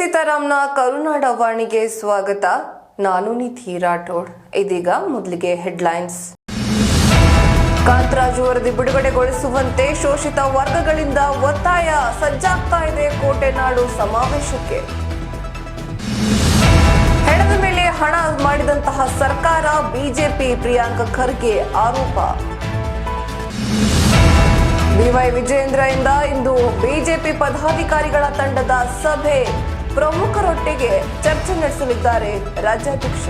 ಸೀತಾರಾಮ್ನ ಕರುನಾಡ ವಾಣಿಗೆ ಸ್ವಾಗತ. ನಾನು ನಿಧಿ ರಾಠೋಡ್. ಇದೀಗ ಮೊದಲಿಗೆ ಹೆಡ್ಲೈನ್ಸ್. ಕಾಂತರಾಜು ವರದಿ ಬಿಡುಗಡೆಗೊಳಿಸುವಂತೆ ಶೋಷಿತ ವರ್ಗಗಳಿಂದ ಒತ್ತಾಯ ಸಜ್ಜಾಗ್ತಾ ಇದೆ ಕೋಟೆನಾಡು ಸಮಾವೇಶಕ್ಕೆ. ಹೆಣದ ಮೇಲೆ ಹಣ ಮಾಡಿದಂತಹ ಸರ್ಕಾರ ಬಿಜೆಪಿ ಪ್ರಿಯಾಂಕ ಖರ್ಗೆ ಆರೋಪ. ಬಿವೈ ವಿಜಯೇಂದ್ರಯಿಂದ ಇಂದು ಬಿಜೆಪಿ ಪದಾಧಿಕಾರಿಗಳ ತಂಡದ ಸಭೆ. ಪ್ರಮುಖರೊಟ್ಟಿಗೆ ಚರ್ಚೆ ನಡೆಸಲಿದ್ದಾರೆ ರಾಜ್ಯಾಧ್ಯಕ್ಷ.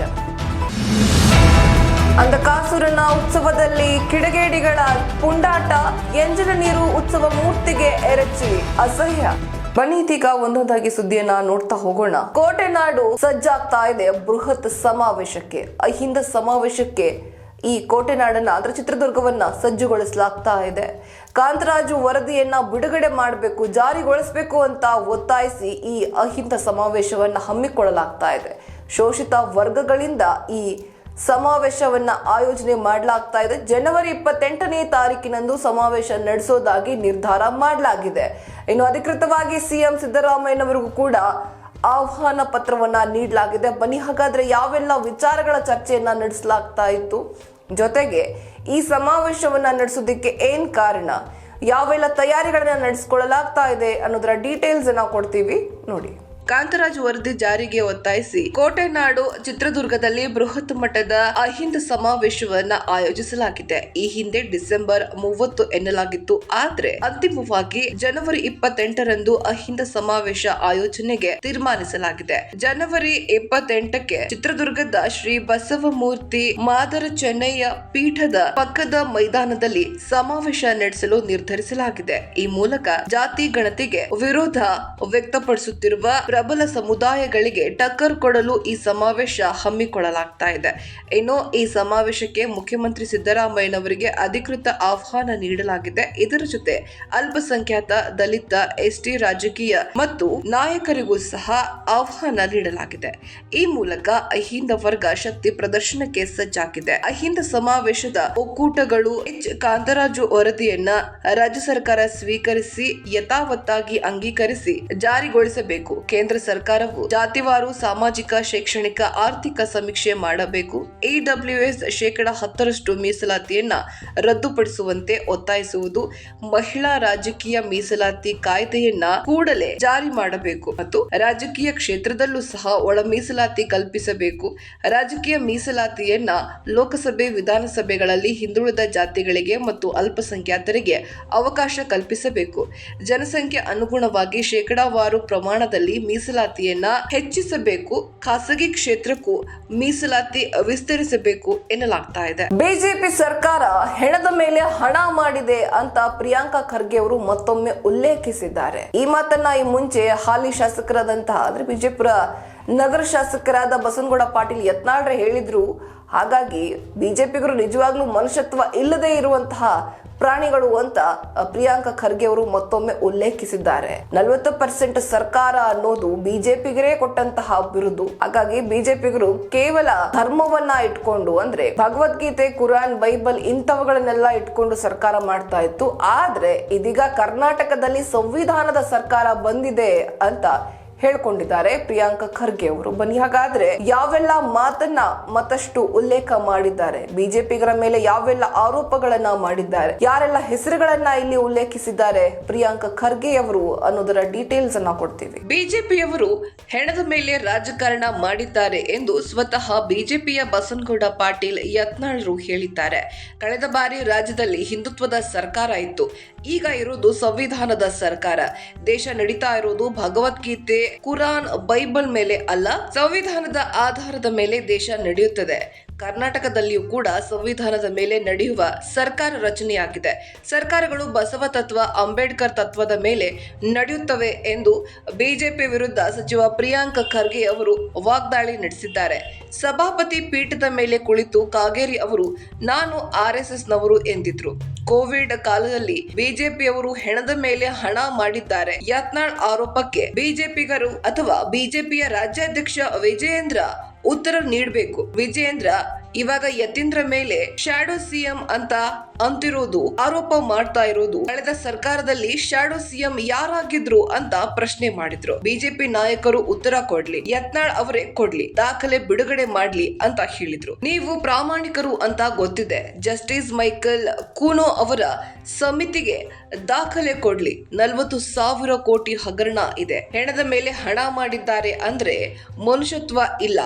ಅಂಧಕಾಸುರನ ಉತ್ಸವದಲ್ಲಿ ಕಿಡಿಗೇಡಿಗಳ ಪುಂಡಾಟ, ಎಂಜಿನ ನೀರು ಉತ್ಸವ ಮೂರ್ತಿಗೆ ಎರಚಿ ಅಸಹ್ಯ. ಬನ್ನಿ ಇದೀಗ ಒಂದೊಂದಾಗಿ ಸುದ್ದಿಯನ್ನ ನೋಡ್ತಾ ಹೋಗೋಣ. ಕೋಟೆನಾಡು ಸಜ್ಜಾಗ್ತಾ ಇದೆ ಬೃಹತ್ ಸಮಾವೇಶಕ್ಕೆ. ಅಹಿಂದ ಸಮಾವೇಶಕ್ಕೆ ಈ ಕೋಟೆನಾಡನ್ನ ಅಂದ್ರೆ ಚಿತ್ರದುರ್ಗವನ್ನ ಸಜ್ಜುಗೊಳಿಸಲಾಗ್ತಾ ಇದೆ. ಕಾಂತರಾಜು ವರದಿಯನ್ನ ಬಿಡುಗಡೆ ಮಾಡಬೇಕು, ಜಾರಿಗೊಳಿಸಬೇಕು ಅಂತ ಒತ್ತಾಯಿಸಿ ಈ ಅಹಿಂದ ಸಮಾವೇಶವನ್ನ ಹಮ್ಮಿಕೊಳ್ಳಲಾಗ್ತಾ ಇದೆ. ಶೋಷಿತ ವರ್ಗಗಳಿಂದ ಈ ಸಮಾವೇಶವನ್ನ ಆಯೋಜನೆ ಮಾಡಲಾಗ್ತಾ ಇದೆ. ಜನವರಿ ಇಪ್ಪತ್ತೆಂಟನೇ ತಾರೀಕಿನಂದು ಸಮಾವೇಶ ನಡೆಸೋದಾಗಿ ನಿರ್ಧಾರ ಮಾಡಲಾಗಿದೆ. ಇನ್ನು ಅಧಿಕೃತವಾಗಿ ಸಿಎಂ ಸಿದ್ದರಾಮಯ್ಯನವರಿಗೂ ಕೂಡ ಆಹ್ವಾನ ಪತ್ರವನ್ನ ನೀಡಲಾಗಿದೆ. ಬನ್ನಿ, ಹಾಗಾದ್ರೆ ಯಾವೆಲ್ಲ ವಿಚಾರಗಳ ಚರ್ಚೆಯನ್ನ ನಡೆಸಲಾಗ್ತಾ ಇತ್ತು? ಜೊತೆಗೆ ಈ ಸಮಾವೇಶವನ್ನ ನಡೆಸೋದಕ್ಕೆ ಏನ್ ಕಾರಣ? ಯಾವೆಲ್ಲ ತಯಾರಿಗಳನ್ನ ನಡೆಸ್ಕೊಳ್ಳಲಾಗ್ತಾ ಇದೆ ಅನ್ನೋದರ ಡೀಟೇಲ್ಸ್ ಕೊಡ್ತೀವಿ. ನೋಡಿ. ಕಾಂತರಾಜ್ ವರದಿ ಜಾರಿಗೆ ಒತ್ತಾಯಿಸಿ ಕೋಟೆನಾಡು ಚಿತ್ರದುರ್ಗದಲ್ಲಿ ಬೃಹತ್ ಮಟ್ಟದ ಅಹಿಂದ ಸಮಾವೇಶವನ್ನ ಆಯೋಜಿಸಲಾಗಿದೆ. ಈ ಹಿಂದೆ ಡಿಸೆಂಬರ್ ಮೂವತ್ತು ಎನ್ನಲಾಗಿತ್ತು. ಆದ್ರೆ ಅಂತಿಮವಾಗಿ ಜನವರಿ ಇಪ್ಪತ್ತೆಂಟರಂದು ಅಹಿಂದ ಸಮಾವೇಶ ಆಯೋಜನೆಗೆ ತೀರ್ಮಾನಿಸಲಾಗಿದೆ. ಜನವರಿ ಇಪ್ಪತ್ತೆಂಟಕ್ಕೆ ಚಿತ್ರದುರ್ಗದ ಶ್ರೀ ಬಸವಮೂರ್ತಿ ಮಾದರ ಚೆನ್ನಯ್ಯ ಪೀಠದ ಪಕ್ಕದ ಮೈದಾನದಲ್ಲಿ ಸಮಾವೇಶ ನಡೆಸಲು ನಿರ್ಧರಿಸಲಾಗಿದೆ. ಈ ಮೂಲಕ ಜಾತಿ ಗಣತಿಗೆ ವಿರೋಧ ವ್ಯಕ್ತಪಡಿಸುತ್ತಿರುವ ಪ್ರಬಲ ಸಮುದಾಯಗಳಿಗೆ ಟಕ್ಕರ್ ಕೊಡಲು ಈ ಸಮಾವೇಶ ಹಮ್ಮಿಕೊಳ್ಳಲಾಗ್ತಾ ಇದೆ. ಇನ್ನು ಈ ಸಮಾವೇಶಕ್ಕೆ ಮುಖ್ಯಮಂತ್ರಿ ಸಿದ್ದರಾಮಯ್ಯನವರಿಗೆ ಅಧಿಕೃತ ಆಹ್ವಾನ ನೀಡಲಾಗಿದೆ. ಇದರ ಜೊತೆ ಅಲ್ಪಸಂಖ್ಯಾತ ದಲಿತ, ಎಸ್ಟಿ, ರಾಜಕೀಯ ಮತ್ತು ನಾಯಕರಿಗೂ ಸಹ ಆಹ್ವಾನ ನೀಡಲಾಗಿದೆ. ಈ ಮೂಲಕ ಅಹಿಂದ ವರ್ಗ ಶಕ್ತಿ ಪ್ರದರ್ಶನಕ್ಕೆ ಸಜ್ಜಾಗಿದೆ. ಅಹಿಂದ ಸಮಾವೇಶದ ಒಕ್ಕೂಟಗಳು ಎಚ್. ಕಾಂತರಾಜು ವರದಿಯನ್ನ ರಾಜ್ಯ ಸರ್ಕಾರ ಸ್ವೀಕರಿಸಿ ಯಥಾವತ್ತಾಗಿ ಅಂಗೀಕರಿಸಿ ಜಾರಿಗೊಳಿಸಬೇಕು. ಕೇಂದ್ರ ಸರ್ಕಾರವು ಜಾತಿವಾರು, ಸಾಮಾಜಿಕ, ಶೈಕ್ಷಣಿಕ, ಆರ್ಥಿಕ ಸಮೀಕ್ಷೆ ಮಾಡಬೇಕು. ಎಡಬ್ಲ್ಯೂಎಸ್ ಶೇಕಡ ಹತ್ತರಷ್ಟು ಮೀಸಲಾತಿಯನ್ನ ರದ್ದುಪಡಿಸುವಂತೆ ಒತ್ತಾಯಿಸುವುದು ಮಹಿಳಾ ರಾಜಕೀಯ ಮೀಸಲಾತಿ ಕಾಯ್ದೆಯನ್ನ ಕೂಡಲೇ ಜಾರಿ ಮಾಡಬೇಕು ಮತ್ತು ರಾಜಕೀಯ ಕ್ಷೇತ್ರದಲ್ಲೂ ಸಹ ಒಳ ಮೀಸಲಾತಿ ಕಲ್ಪಿಸಬೇಕು. ರಾಜಕೀಯ ಮೀಸಲಾತಿಯನ್ನ ಲೋಕಸಭೆ, ವಿಧಾನಸಭೆಗಳಲ್ಲಿ ಹಿಂದುಳಿದ ಜಾತಿಗಳಿಗೆ ಮತ್ತು ಅಲ್ಪಸಂಖ್ಯಾತರಿಗೆ ಅವಕಾಶ ಕಲ್ಪಿಸಬೇಕು. ಜನಸಂಖ್ಯೆ ಅನುಗುಣವಾಗಿ ಶೇಕಡಾವಾರು ಪ್ರಮಾಣದಲ್ಲಿ ಮೀಸಲಾತಿಯನ್ನ ಹೆಚ್ಚಿಸಬೇಕು, ಖಾಸಗಿ ಕ್ಷೇತ್ರಕ್ಕೂ ಮೀಸಲಾತಿ ವಿಸ್ತರಿಸಬೇಕು ಎನ್ನಲಾಗ್ತಾ ಇದೆ. ಬಿಜೆಪಿ ಸರ್ಕಾರ ಹೆಣದ ಮೇಲೆ ಹಣ ಮಾಡಿದೆ ಅಂತ ಪ್ರಿಯಾಂಕಾ ಖರ್ಗೆ ಅವರು ಮತ್ತೊಮ್ಮೆ ಉಲ್ಲೇಖಿಸಿದ್ದಾರೆ. ಈ ಮಾತನ್ನ ಈ ಮುಂಚೆ ಹಾಲಿ ಶಾಸಕರಾದಂತಹ, ಅಂದ್ರೆ ಬಿಜೆಪುರ ನಗರ ಶಾಸಕರಾದ ಬಸವನಗೌಡ ಪಾಟೀಲ್ ಯತ್ನಾಳ್ರೆ ಹೇಳಿದ್ರು. ಹಾಗಾಗಿ ಬಿಜೆಪಿಗರು ನಿಜವಾಗ್ಲೂ ಮನುಷ್ಯತ್ವ ಇಲ್ಲದೆ ಇರುವಂತಹ ಪ್ರಾಣಿಗಳು ಅಂತ ಪ್ರಿಯಾಂಕಾ ಖರ್ಗೆ ಅವರು ಮತ್ತೊಮ್ಮೆ ಉಲ್ಲೇಖಿಸಿದ್ದಾರೆ. ನಲವತ್ತು ಪರ್ಸೆಂಟ್ ಸರ್ಕಾರ ಅನ್ನೋದು ಬಿಜೆಪಿಗರೇ ಕೊಟ್ಟಂತಹ ಬಿರುದು. ಹಾಗಾಗಿ ಬಿಜೆಪಿಗರು ಕೇವಲ ಧರ್ಮವನ್ನ ಇಟ್ಕೊಂಡು, ಅಂದ್ರೆ ಭಗವದ್ಗೀತೆ, ಕುರಾನ್, ಬೈಬಲ್ ಇಂಥವುಗಳನ್ನೆಲ್ಲ ಇಟ್ಕೊಂಡು ಸರ್ಕಾರ ಮಾಡ್ತಾ ಇತ್ತು. ಆದ್ರೆ ಇದೀಗ ಕರ್ನಾಟಕದಲ್ಲಿ ಸಂವಿಧಾನದ ಸರ್ಕಾರ ಬಂದಿದೆ ಅಂತ ಹೇಳ್ಕೊಂಡಿದ್ದಾರೆ ಪ್ರಿಯಾಂಕಾ ಖರ್ಗೆ ಅವರು. ಬನ್ನಿ, ಹಾಗಾದ್ರೆ ಯಾವೆಲ್ಲ ಮಾತನ್ನ ಮತ್ತಷ್ಟು ಉಲ್ಲೇಖ ಮಾಡಿದ್ದಾರೆ? ಬಿಜೆಪಿಗರ ಮೇಲೆ ಯಾವೆಲ್ಲ ಆರೋಪಗಳನ್ನ ಮಾಡಿದ್ದಾರೆ? ಯಾರೆಲ್ಲ ಹೆಸರುಗಳನ್ನ ಇಲ್ಲಿ ಉಲ್ಲೇಖಿಸಿದ್ದಾರೆ ಪ್ರಿಯಾಂಕಾ ಖರ್ಗೆ ಅವರು ಅನ್ನೋದರ ಡೀಟೇಲ್ಸ್ ಅನ್ನ ಕೊಡ್ತೀವಿ. ಬಿಜೆಪಿಯವರು ಹೆಣದ ಮೇಲೆ ರಾಜಕಾರಣ ಮಾಡಿದ್ದಾರೆ ಎಂದು ಸ್ವತಃ ಬಿಜೆಪಿಯ ಬಸನಗೌಡ ಪಾಟೀಲ್ ಯತ್ನಾಳ್ರು ಹೇಳಿದ್ದಾರೆ. ಕಳೆದ ಬಾರಿ ರಾಜ್ಯದಲ್ಲಿ ಹಿಂದುತ್ವದ ಸರ್ಕಾರ ಇತ್ತು. ಈಗ ಇರುವುದು ಸಂವಿಧಾನದ ಸರ್ಕಾರ. ದೇಶ ನಡೀತಾ ಇರುವುದು ಭಗವದ್ಗೀತೆ, ಕುರಾನ್, ಬೈಬಲ್ ಮೇಲೆ ಅಲ್ಲ, ಸಂವಿಧಾನದ ಆಧಾರದ ಮೇಲೆ ದೇಶ ನಡೆಯುತ್ತದೆ. ಕರ್ನಾಟಕದಲ್ಲಿಯೂ ಕೂಡ ಸಂವಿಧಾನದ ಮೇಲೆ ನಡೆಯುವ ಸರ್ಕಾರ ರಚನೆಯಾಗಿದೆ. ಸರ್ಕಾರಗಳು ಬಸವ ತತ್ವ, ಅಂಬೇಡ್ಕರ್ ತತ್ವದ ಮೇಲೆ ನಡೆಯುತ್ತವೆ ಎಂದು ಬಿಜೆಪಿ ವಿರುದ್ಧ ಸಚಿವ ಪ್ರಿಯಾಂಕ ಖರ್ಗೆ ಅವರು ವಾಗ್ದಾಳಿ ನಡೆಸಿದ್ದಾರೆ. ಸಭಾಪತಿ ಪೀಠದ ಮೇಲೆ ಕುಳಿತು ಕಾಗೇರಿ ಅವರು, ನಾನು ಆರ್ಎಸ್ಎಸ್ನವರು ಎಂದಿದ್ರು. ಕೋವಿಡ್ ಕಾಲದಲ್ಲಿ ಬಿಜೆಪಿಯವರು ಹೆಣದ ಮೇಲೆ ಹಣ ಮಾಡಿದ್ದಾರೆ. ಯತ್ನಾಳ್ ಆರೋಪಕ್ಕೆ ಬಿಜೆಪಿಗರು ಅಥವಾ ಬಿಜೆಪಿಯ ರಾಜ್ಯಾಧ್ಯಕ್ಷ ವಿಜಯೇಂದ್ರ ಉತ್ತರ ನೀಡಬೇಕು. ವಿಜಯೇಂದ್ರ ಇವಾಗ ಯತೀಂದ್ರ ಮೇಲೆ ಶ್ಯಾಡೋ ಸಿಎಂ ಅಂತ ಅಂತಿರೋದು ಆರೋಪ ಮಾಡ್ತಾ ಇರೋದು. ಕಳೆದ ಸರ್ಕಾರದಲ್ಲಿ ಶ್ಯಾಡೋ ಸಿಎಂ ಯಾರಾಗಿದ್ರು ಅಂತ ಪ್ರಶ್ನೆ ಮಾಡಿದ್ರು. ಬಿಜೆಪಿ ನಾಯಕರು ಉತ್ತರ ಕೊಡ್ಲಿ, ಯತ್ನಾಳ್ ಅವರೇ ಕೊಡ್ಲಿ, ದಾಖಲೆ ಬಿಡುಗಡೆ ಮಾಡ್ಲಿ ಅಂತ ಹೇಳಿದ್ರು. ನೀವು ಪ್ರಾಮಾಣಿಕರು ಅಂತ ಗೊತ್ತಿದೆ. ಜಸ್ಟಿಸ್ ಮೈಕಲ್ ಕೂನೋ ಅವರ ಸಮಿತಿಗೆ ದಾಖಲೆ ಕೊಡ್ಲಿ. ನಲ್ವತ್ತು ಸಾವಿರ ಕೋಟಿ ಹಗರಣ ಇದೆ. ಹೆಣದ ಮೇಲೆ ಹಣ ಮಾಡಿದ್ದಾರೆ ಅಂದ್ರೆ ಮನುಷ್ಯತ್ವ ಇಲ್ಲ.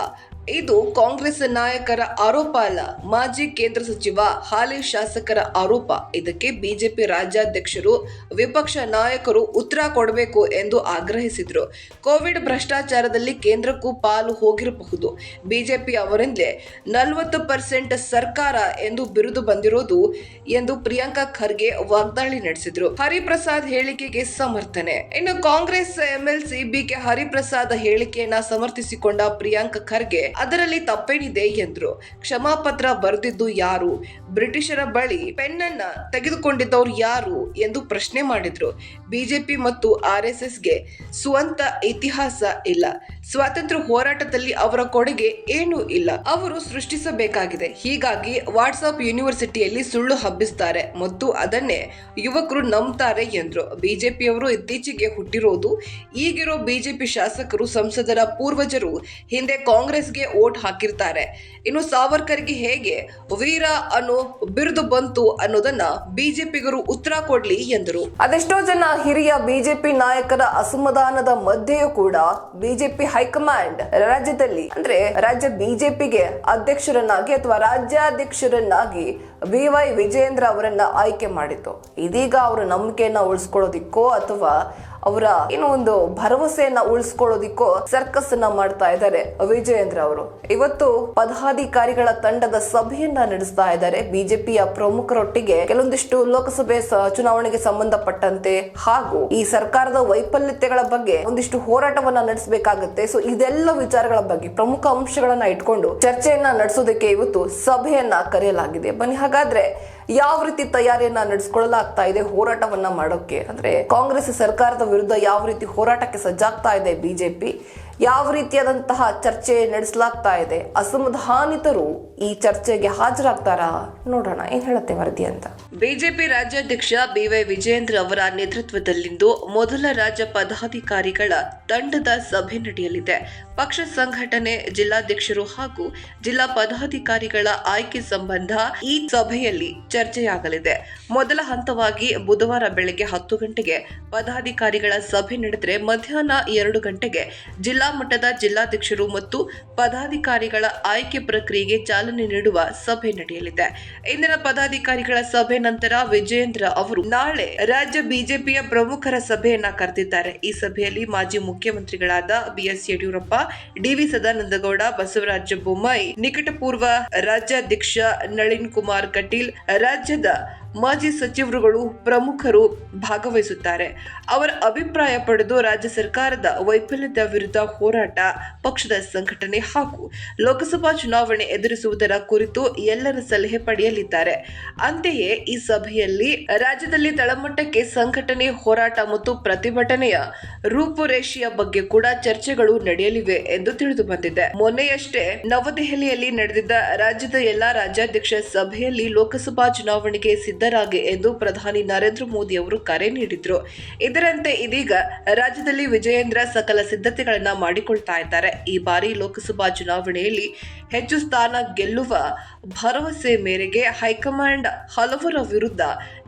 ಇದು ಕಾಂಗ್ರೆಸ್ ನಾಯಕರ ಆರೋಪ ಅಲ್ಲ. ಮಾಜಿ ಕೇಂದ್ರ ಸಚಿವ, ಹಾಲಿ ಶಾಸಕರ ಆರೋಪ. ಇದಕ್ಕೆ ಬಿಜೆಪಿ ರಾಜ್ಯಾಧ್ಯಕ್ಷರು, ವಿಪಕ್ಷ ನಾಯಕರು ಉತ್ತರ ಕೊಡಬೇಕು ಎಂದು ಆಗ್ರಹಿಸಿದರು. ಕೋವಿಡ್ ಭ್ರಷ್ಟಾಚಾರದಲ್ಲಿ ಕೇಂದ್ರಕ್ಕೂ ಪಾಲು ಹೋಗಿರಬಹುದು. ಬಿಜೆಪಿ ಅವರಿಂದಲೇ ನಲವತ್ತು ಪರ್ಸೆಂಟ್ ಸರ್ಕಾರ ಎಂದು ಬಿರುದು ಬಂದಿರೋದು ಎಂದು ಪ್ರಿಯಾಂಕಾ ಖರ್ಗೆ ವಾಗ್ದಾಳಿ ನಡೆಸಿದರು. ಹರಿಪ್ರಸಾದ್ ಹೇಳಿಕೆಗೆ ಸಮರ್ಥನೆ. ಇನ್ನು ಕಾಂಗ್ರೆಸ್ ಎಂಎಲ್ಸಿ ಬಿಕೆ ಹರಿಪ್ರಸಾದ್ ಹೇಳಿಕೆಯನ್ನ ಸಮರ್ಥಿಸಿಕೊಂಡ ಪ್ರಿಯಾಂಕಾ ಖರ್ಗೆ ಅದರಲ್ಲಿ ತಪ್ಪೇನಿದೆ ಎಂದ್ರು. ಕ್ಷಮಾಪತ್ರ ಬರೆದಿದ್ದು ಯಾರು? ಬ್ರಿಟಿಷರ ಬಳಿ ಪೆನ್ನನ್ನ ತೆಗೆದುಕೊಂಡಿದ್ದವರು ಯಾರು ಎಂದು ಪ್ರಶ್ನೆ ಮಾಡಿದ್ರು. ಬಿಜೆಪಿ ಮತ್ತು ಆರ್ಎಸ್ಎಸ್ಗೆ ಸ್ವಂತ ಇತಿಹಾಸ ಇಲ್ಲ. ಸ್ವಾತಂತ್ರ್ಯ ಹೋರಾಟದಲ್ಲಿ ಅವರ ಕೊಡುಗೆ ಏನೂ ಇಲ್ಲ. ಅವರು ಸೃಷ್ಟಿಸಬೇಕಾಗಿದೆ. ಹೀಗಾಗಿ ವಾಟ್ಸ್ಆಪ್ ಯೂನಿವರ್ಸಿಟಿಯಲ್ಲಿ ಸುಳ್ಳು ಹಬ್ಬಿಸ್ತಾರೆ. ಮತ್ತು ಅದನ್ನೇ ಯುವಕರು ನಂಬ್ತಾರೆ ಎಂದರು. ಬಿಜೆಪಿಯವರು ಇತ್ತೀಚೆಗೆ ಹುಟ್ಟಿರೋದು. ಈಗಿರೋ ಬಿಜೆಪಿ ಶಾಸಕರು, ಸಂಸದರ ಪೂರ್ವಜರು ಹಿಂದೆ ಕಾಂಗ್ರೆಸ್ಗೆ ಓಟ್ ಹಾಕಿರ್ತಾರೆ. ಇನ್ನು ಸಾವರ್ಕರ್ಗೆ ಹೇಗೆ ವೀರ ಅನ್ನೋ ಬಿರುದು ಬಂತು ಅನ್ನೋದನ್ನ ಬಿಜೆಪಿಗರು ಉತ್ತರ ಕೊಡ್ಲಿ ಎಂದರು. ಅದೆಷ್ಟೋ ಜನ ಹಿರಿಯ ಬಿಜೆಪಿ ನಾಯಕರ ಅಸಮಾಧಾನದ ಮಧ್ಯೆಯೂ ಕೂಡ ಬಿಜೆಪಿ ಹೈಕಮಾಂಡ್ ರಾಜ್ಯದಲ್ಲಿ, ಅಂದ್ರೆ ರಾಜ್ಯ ಬಿಜೆಪಿಗೆ ಅಧ್ಯಕ್ಷರನ್ನಾಗಿ ಅಥವಾ ರಾಜ್ಯಾಧ್ಯಕ್ಷರನ್ನಾಗಿ ಬಿ ವೈ ವಿಜಯೇಂದ್ರ ಅವರನ್ನ ಆಯ್ಕೆ ಮಾಡಿತ್ತು. ಇದೀಗ ಅವರು ನಂಬಿಕೆಯನ್ನ ಉಳಿಸ್ಕೊಳ್ಳೋದಿಕ್ಕೋ ಅಥವಾ ಅವರ ಏನೋ ಒಂದು ಭರವಸೆಯನ್ನ ಉಳಿಸ್ಕೊಳ್ಳೋದಿಕ್ಕೋ ಸರ್ಕಸ್ ಅನ್ನ ಮಾಡ್ತಾ ಇದ್ದಾರೆ ವಿಜಯೇಂದ್ರ ಅವರು. ಇವತ್ತು ಪದಾಧಿಕಾರಿಗಳ ತಂಡದ ಸಭೆಯನ್ನ ನಡೆಸ್ತಾ ಇದ್ದಾರೆ. ಬಿಜೆಪಿಯ ಪ್ರಮುಖರೊಟ್ಟಿಗೆ ಕೆಲವೊಂದಿಷ್ಟು ಲೋಕಸಭೆ ಚುನಾವಣೆಗೆ ಸಂಬಂಧಪಟ್ಟಂತೆ ಹಾಗೂ ಈ ಸರ್ಕಾರದ ವೈಫಲ್ಯತೆಗಳ ಬಗ್ಗೆ ಒಂದಿಷ್ಟು ಹೋರಾಟವನ್ನ ನಡೆಸಬೇಕಾಗುತ್ತೆ. ಸೊ, ಇದೆಲ್ಲ ವಿಚಾರಗಳ ಬಗ್ಗೆ ಪ್ರಮುಖ ಅಂಶಗಳನ್ನ ಇಟ್ಕೊಂಡು ಚರ್ಚೆಯನ್ನ ನಡೆಸೋದಕ್ಕೆ ಇವತ್ತು ಸಭೆಯನ್ನ ಕರೆಯಲಾಗಿದೆ. ಬನ್ನಿ, ಹಾಗಾದ್ರೆ ಯಾವ ರೀತಿ ತಯಾರಿಯನ್ನ ನಡೆಸ್ಕೊಳ್ಳಲಾಗ್ತಾ ಇದೆ, ಹೋರಾಟವನ್ನ ಮಾಡೋಕೆ? ಅಂದ್ರೆ ಕಾಂಗ್ರೆಸ್ ಸರ್ಕಾರದ ವಿರುದ್ಧ ಯಾವ ರೀತಿ ಹೋರಾಟಕ್ಕೆ ಸಜ್ಜಾಗ್ತಾ ಇದೆ ಬಿಜೆಪಿ? ಯಾವ ರೀತಿಯಾದಂತಹ ಚರ್ಚೆ ನಡೆಸಲಾಗ್ತಾ ಇದೆ? ಅಸಮಾಧಾನಿತರು ಈ ಚರ್ಚೆಗೆ ಹಾಜರಾಗ್ತಾರಾ? ನೋಡೋಣ, ಏನ್ ಹೇಳುತ್ತೆ ವರದಿ ಅಂತ. ಬಿಜೆಪಿ ರಾಜ್ಯಾಧ್ಯಕ್ಷ ಬಿವೈ ವಿಜಯೇಂದ್ರ ಅವರ ನೇತೃತ್ವದಲ್ಲಿಂದು ಮೊದಲ ರಾಜ್ಯ ಪದಾಧಿಕಾರಿಗಳ ತಂಡದ ಸಭೆ ನಡೆಯಲಿದೆ. ಪಕ್ಷ ಸಂಘಟನೆ ಜಿಲ್ಲಾಧ್ಯಕ್ಷರು ಹಾಗೂ ಜಿಲ್ಲಾ ಪದಾಧಿಕಾರಿಗಳ ಆಯ್ಕೆ ಸಂಬಂಧ ಈ ಸಭೆಯಲ್ಲಿ ಚರ್ಚೆಯಾಗಲಿದೆ. ಮೊದಲ ಹಂತವಾಗಿ ಬುಧವಾರ ಬೆಳಗ್ಗೆ ಹತ್ತು ಗಂಟೆಗೆ ಪದಾಧಿಕಾರಿಗಳ ಸಭೆ ನಡೆದರೆ ಮಧ್ಯಾಹ್ನ ಎರಡು ಗಂಟೆಗೆ ಜಿಲ್ಲಾ ಮಟ್ಟದ ಜಿಲ್ಲಾಧ್ಯಕ್ಷರು ಮತ್ತು ಪದಾಧಿಕಾರಿಗಳ ಆಯ್ಕೆ ಪ್ರಕ್ರಿಯೆಗೆ ಚಾಲನೆ ನೀಡುವ ಸಭೆ ನಡೆಯಲಿದೆ. ಇಂದಿನ ಪದಾಧಿಕಾರಿಗಳ ಸಭೆ ನಂತರ ವಿಜಯೇಂದ್ರ ಅವರು ನಾಳೆ ರಾಜ್ಯ ಬಿಜೆಪಿಯ ಪ್ರಮುಖರ ಸಭೆಯನ್ನ ಕರೆದಿದ್ದಾರೆ. ಈ ಸಭೆಯಲ್ಲಿ ಮಾಜಿ ಮುಖ್ಯಮಂತ್ರಿಗಳಾದ ಬಿಎಸ್ ಯಡಿಯೂರಪ್ಪ ಡಿವಿ ಸದಾನಂದಗೌಡ ಬಸವರಾಜ ಬೊಮ್ಮಾಯಿ ನಿಕಟಪೂರ್ವ ರಾಜ್ಯಾಧ್ಯಕ್ಷ ನಳಿನ್ ಕುಮಾರ್ ಕಟೀಲ್ ರಾಜ್ಯದ ಮಾಜಿ ಸಚಿವರುಗಳು ಪ್ರಮುಖರು ಭಾಗವಹಿಸುತ್ತಾರೆ. ಅವರ ಅಭಿಪ್ರಾಯ ಪಡೆದು ರಾಜ್ಯ ಸರ್ಕಾರದ ವೈಫಲ್ಯದ ವಿರುದ್ಧ ಹೋರಾಟ, ಪಕ್ಷದ ಸಂಘಟನೆ ಹಾಗೂ ಲೋಕಸಭಾ ಚುನಾವಣೆ ಎದುರಿಸುವುದರ ಕುರಿತು ಎಲ್ಲರ ಸಲಹೆ ಪಡೆಯಲಿದ್ದಾರೆ. ಅಂತೆಯೇ ಈ ಸಭೆಯಲ್ಲಿ ರಾಜ್ಯದಲ್ಲಿ ತಳಮಟ್ಟಕ್ಕೆ ಸಂಘಟನೆ, ಹೋರಾಟ ಮತ್ತು ಪ್ರತಿಭಟನೆಯ ರೂಪುರೇಷೆಯ ಬಗ್ಗೆ ಕೂಡ ಚರ್ಚೆಗಳು ನಡೆಯಲಿವೆ ಎಂದು ತಿಳಿದು ಬಂದಿದೆ ಮೊನ್ನೆಯಷ್ಟೇ ನವದೆಹಲಿಯಲ್ಲಿ ನಡೆದಿದ್ದ ರಾಜ್ಯದ ಎಲ್ಲಾ ರಾಜ್ಯಾಧ್ಯಕ್ಷ ಸಭೆಯಲ್ಲಿ ಲೋಕಸಭಾ ಚುನಾವಣೆಗೆ ಸಿದ್ಧರಾಗಿ ಎಂದು ಪ್ರಧಾನಿ ನರೇಂದ್ರ ಮೋದಿ ಅವರು ಕರೆ ನೀಡಿದ್ರು. ಇದರಂತೆ ಇದೀಗ ರಾಜ್ಯದಲ್ಲಿ ವಿಜಯೇಂದ್ರ ಸಕಲ ಸಿದ್ಧತೆಗಳನ್ನ ಮಾಡಿಕೊಳ್ತಾ ಇದ್ದಾರೆ. ಈ ಬಾರಿ ಲೋಕಸಭಾ ಚುನಾವಣೆಯಲ್ಲಿ ಹೆಚ್ಚು ಸ್ಥಾನ ಗೆಲ್ಲುವ ಭರವಸೆ ಮೇರೆಗೆ ಹೈಕಮಾಂಡ್ ಹಲವರ ವಿರುದ್ಧ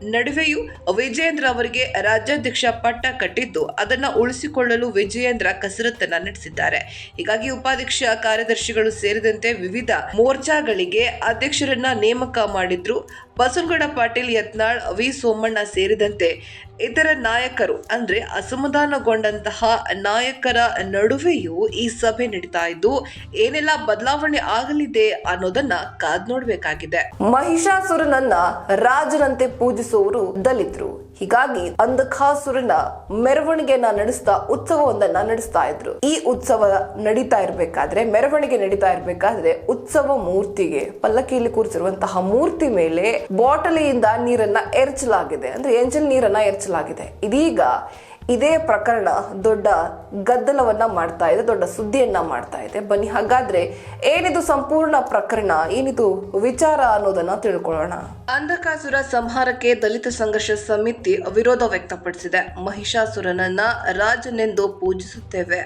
ನಡುವೆಯೂ ವಿಜಯೇಂದ್ರ ಅವರಿಗೆ ರಾಜ್ಯಾಧ್ಯಕ್ಷ ಪಟ್ಟ ಕಟ್ಟಿದ್ದು, ಅದನ್ನ ಉಳಿಸಿಕೊಳ್ಳಲು ವಿಜಯೇಂದ್ರ ಕಸರತ್ತನ್ನ ನಡೆಸಿದ್ದಾರೆ. ಹೀಗಾಗಿ ಉಪಾಧ್ಯಕ್ಷ ಕಾರ್ಯದರ್ಶಿಗಳು ಸೇರಿದಂತೆ ವಿವಿಧ ಮೋರ್ಚಾಗಳಿಗೆ ಅಧ್ಯಕ್ಷರನ್ನ ನೇಮಕ ಮಾಡಿದ್ರು. ಬಸವನಗೌಡ ಪಾಟೀಲ್ ಯತ್ನಾಳ್, ವಿ. ಸೋಮಣ್ಣ ಸೇರಿದಂತೆ ಇತರ ನಾಯಕರು, ಅಂದ್ರೆ ಅಸಮಾಧಾನಗೊಂಡಂತಹ ನಾಯಕರ ನಡುವೆಯೂ ಈ ಸಭೆ ನಡೀತಾ ಇದ್ದು, ಏನೆಲ್ಲ ಬದಲಾವಣೆ ಆಗಲಿದೆ ಅನ್ನೋದನ್ನ ಕಾದ್ ನೋಡ್ಬೇಕಾಗಿದೆ. ಮಹಿಷಾಸುರನನ್ನ ರಾಜನಂತೆ ಪೂಜಿಸುವವರು ದಲಿತರು. ಹೀಗಾಗಿ ಅಂಧಕಾಸುರನ ಮೆರವಣಿಗೆಯನ್ನ ನಡೆಸ್ತಾ, ಉತ್ಸವವೊಂದನ್ನ ನಡೆಸ್ತಾ ಇದ್ರು. ಈ ಉತ್ಸವ ನಡೀತಾ ಇರಬೇಕಾದ್ರೆ, ಮೆರವಣಿಗೆ ನಡೀತಾ ಇರಬೇಕಾದ್ರೆ ಉತ್ಸವ ಮೂರ್ತಿಗೆ, ಪಲ್ಲಕ್ಕಿಯಲ್ಲಿ ಕೂರಿಸಿರುವಂತಹ ಮೂರ್ತಿ ಮೇಲೆ ಬಾಟಲಿಯಿಂದ ನೀರನ್ನ ಎರಚಲಾಗಿದೆ ಅಂದ್ರೆ ಎಂಜಲ್ ನೀರನ್ನ ಎರಚಲಾಗಿದೆ ಇದೀಗ ಇದೇ ಪ್ರಕರಣ ದೊಡ್ಡ ಗದ್ದಲವನ್ನ ಮಾಡ್ತಾ ಇದೆ, ದೊಡ್ಡ ಸುದ್ದಿಯನ್ನ ಮಾಡ್ತಾ ಇದೆ. ಬನ್ನಿ, ಹಾಗಾದ್ರೆ ಏನಿದು ಸಂಪೂರ್ಣ ಪ್ರಕರಣ, ಏನಿದು ವಿಚಾರ ಅನ್ನೋದನ್ನ ತಿಳ್ಕೊಳ್ಳೋಣ. ಅಂಧಕಾಸುರ ಸಂಹಾರಕ್ಕೆ ದಲಿತ ಸಂಘರ್ಷ ಸಮಿತಿ ವಿರೋಧ ವ್ಯಕ್ತಪಡಿಸಿದೆ. ಮಹಿಷಾಸುರನನ್ನ ರಾಜನೆಂದು ಪೂಜಿಸುತ್ತೇವೆ.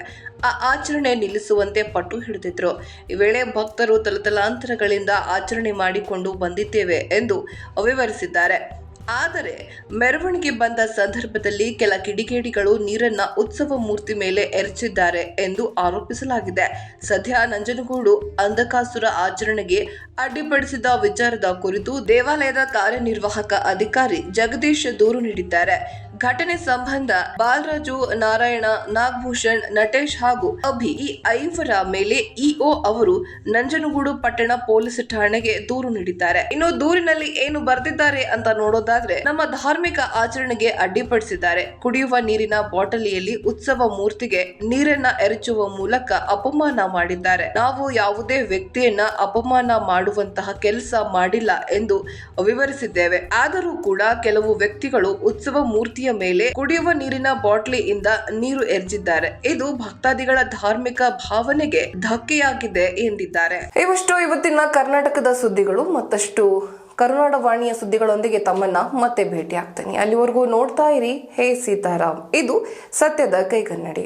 ಆ ಆಚರಣೆ ನಿಲ್ಲಿಸುವಂತೆ ಪಟ್ಟು ಹಿಡಿದಿದ್ರು. ಈ ವೇಳೆ ಭಕ್ತರು ತಲತಲಾಂತರಗಳಿಂದ ಆಚರಣೆ ಮಾಡಿಕೊಂಡು ಬಂದಿದ್ದೇವೆ ಎಂದು ವಿವರಿಸಿದ್ದಾರೆ. ಆದರೆ ಮೆರವಣಿಗೆ ಬಂದ ಸಂದರ್ಭದಲ್ಲಿ ಕೆಲ ಕಿಡಿಗೇಡಿಗಳು ನೀರನ್ನ ಉತ್ಸವ ಮೂರ್ತಿ ಮೇಲೆ ಎರಚಿದ್ದಾರೆ ಎಂದು ಆರೋಪಿಸಲಾಗಿದೆ. ಸದ್ಯ ನಂಜನಗೂಡು ಅಂಧಕಾಸುರ ಆಚರಣೆಗೆ ಅಡ್ಡಿಪಡಿಸಿದ ವಿಚಾರದ ಕುರಿತು ದೇವಾಲಯದ ಕಾರ್ಯನಿರ್ವಾಹಕ ಅಧಿಕಾರಿ ಜಗದೀಶ್ ದೂರು ನೀಡಿದ್ದಾರೆ. ಘಟನೆ ಸಂಬಂಧ ಬಾಲರಾಜು ನಾರಾಯಣ, ನಾಗಭೂಷಣ್, ನಟೇಶ್ ಹಾಗೂ ಅಭಿ ಈ ಐವರ ಮೇಲೆ ಇಒ ಅವರು ನಂಜನಗೂಡು ಪಟ್ಟಣ ಪೊಲೀಸ್ ಠಾಣೆಗೆ ದೂರು ನೀಡಿದ್ದಾರೆ. ಇನ್ನು ದೂರಿನಲ್ಲಿ ಏನು ಬರೆದಿದ್ದಾರೆ ಅಂತ ನೋಡೋದಾದ್ರೆ ನಮ್ಮ ಧಾರ್ಮಿಕ ಆಚರಣೆಗೆ ಅಡ್ಡಿಪಡಿಸಿದ್ದಾರೆ. ಕುಡಿಯುವ ನೀರಿನ ಬಾಟಲಿಯಲ್ಲಿ ಉತ್ಸವ ಮೂರ್ತಿಗೆ ನೀರನ್ನ ಎರಚುವ ಮೂಲಕ ಅಪಮಾನ ಮಾಡಿದ್ದಾರೆ. ನಾವು ಯಾವುದೇ ವ್ಯಕ್ತಿಯನ್ನ ಅಪಮಾನ ಮಾಡುವಂತಹ ಕೆಲಸ ಮಾಡಿಲ್ಲ ಎಂದು ವಿವರಿಸಿದ್ದೇವೆ. ಆದರೂ ಕೂಡ ಕೆಲವು ವ್ಯಕ್ತಿಗಳು ಉತ್ಸವ ಮೇಲೆ ಕುಡಿಯುವ ನೀರಿನ ಬಾಟ್ಲಿಯಿಂದ ನೀರು ಎರ್ಜಿದ್ದಾರೆ. ಇದು ಭಕ್ತಾದಿಗಳ ಧಾರ್ಮಿಕ ಭಾವನೆಗೆ ಧಕ್ಕೆಯಾಗಿದೆ ಎಂದಿದ್ದಾರೆ. ಇವಷ್ಟು ಇವತ್ತಿನ ಕರ್ನಾಟಕದ ಸುದ್ದಿಗಳು. ಮತ್ತಷ್ಟು ಕರುನಾಡ ವಾಣಿಯ ಸುದ್ದಿಗಳೊಂದಿಗೆ ತಮ್ಮನ್ನ ಮತ್ತೆ ಭೇಟಿ ಆಗ್ತೇನೆ ಅಲ್ಲಿವರೆಗೂ ನೋಡ್ತಾ ಇರಿ. ಹೇ ಸೀತಾರಾಮ್. ಇದು ಸತ್ಯದ ಕೈಗನ್ನಡಿ.